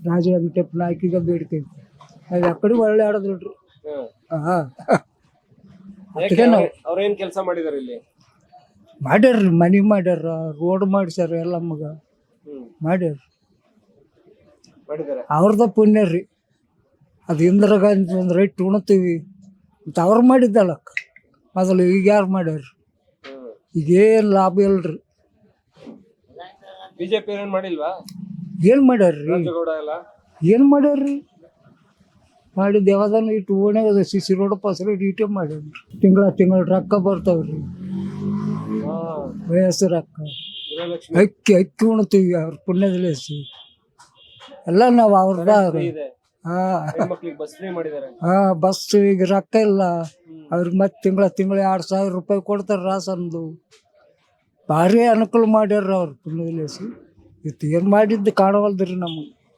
ರಾಜ ಟೆಪ್ ಹಾಕಿ ಬೇಡಿಕೆ ಅದು ನಾವು ಯಾಕಡೆ ಒಳ್ಳೆ ಆಡೋದಿಲ್ರಿ ಹಾಂ ಯಾಕೆ ಅವ್ರ- ಅವ್ರೇನ್ ಕೆಲಸ ಮಾಡಿದಾರೆ ಇಲ್ಲಿ? ಮಾಡ್ಯಾರ್ರಿ ಮನೆ ಮಾಡ್ಯಾರ ರೋಡ್ ಮಾಡಿಸ್ಯಾರ ಎಲ್ಲ ಮಗ. ಮಾಡ್ಯಾರ ಮಾಡಿದಾರೆ? ಅವ್ರದ ಪುಣ್ಯ ರೀ. ಅದು ಇಂದಿರಾ ಗಾಂಧಿ ಒಂದು ರೈಟ್ ಉಣ್ತೀವಿ ಅಂತ ಅವ್ರು ಮಾಡಿದ್ದಲ್ಲ ಮೊದಲು ಈಗ ಯಾರು ಮಾಡ್ಯಾರ ಈಗೇನು ಲಾಭ ಇಲ್ರಿ. ಬಿಜೆಪಿ ಏನ್ ಮಾಡಿಲ್ವಾ? ಏನು ಮಾಡ್ಯಾರ್ರಿ? ರಾಜಗೌಡ ಎಲ್ಲ? ಏನು ಮಾಡ್ಯಾರ್ರಿ? ಮಾಡಿ ದೇವಾದಾನ ಇಟ್ಟು ಓಣ್ಯಾಗ C C road pass road ಇಟ್ಟೇ ಮಾಡ್ಯಾರ್ರಿ. ತಿಂಗಳ ತಿಂಗಳ ರೊಕ್ಕ ಬರ್ತಾವ್ರಿ. ವಯಸ್ಸು ರೊಕ್ಕ. ಅಕ್ಕಿ ಅಕ್ಕಿ ಉಣ್ತೀವಿ ಅವ್ರ ಪುಣ್ಯದಲ್ಲಿ ಎಲ್ಲ ನಾವು ಅವ್ರದ ಹಾಂ. ಬಸ್ ಈಗ ರೊಕ್ಕ ಇಲ್ಲ. ಅವ್ರಿಗೆ ಮತ್ತೆ ತಿಂಗಳ ತಿಂಗಳ ಎರಡು ಸಾವಿರ ರೂಪಾಯಿ ಕೊಡ್ತಾರೆ ರಾಸಂದು. ಭಾರಿ ಅನುಕೂಲ ಮಾಡ್ಯಾರ ಅವ್ರ ಪುಣ್ಯದಲ್ಲಿ ಇದು ಏನು ಮಾಡಿದ್ದು ಕಾಣವಲ್ದ್ರಿ ನಮಗೆ.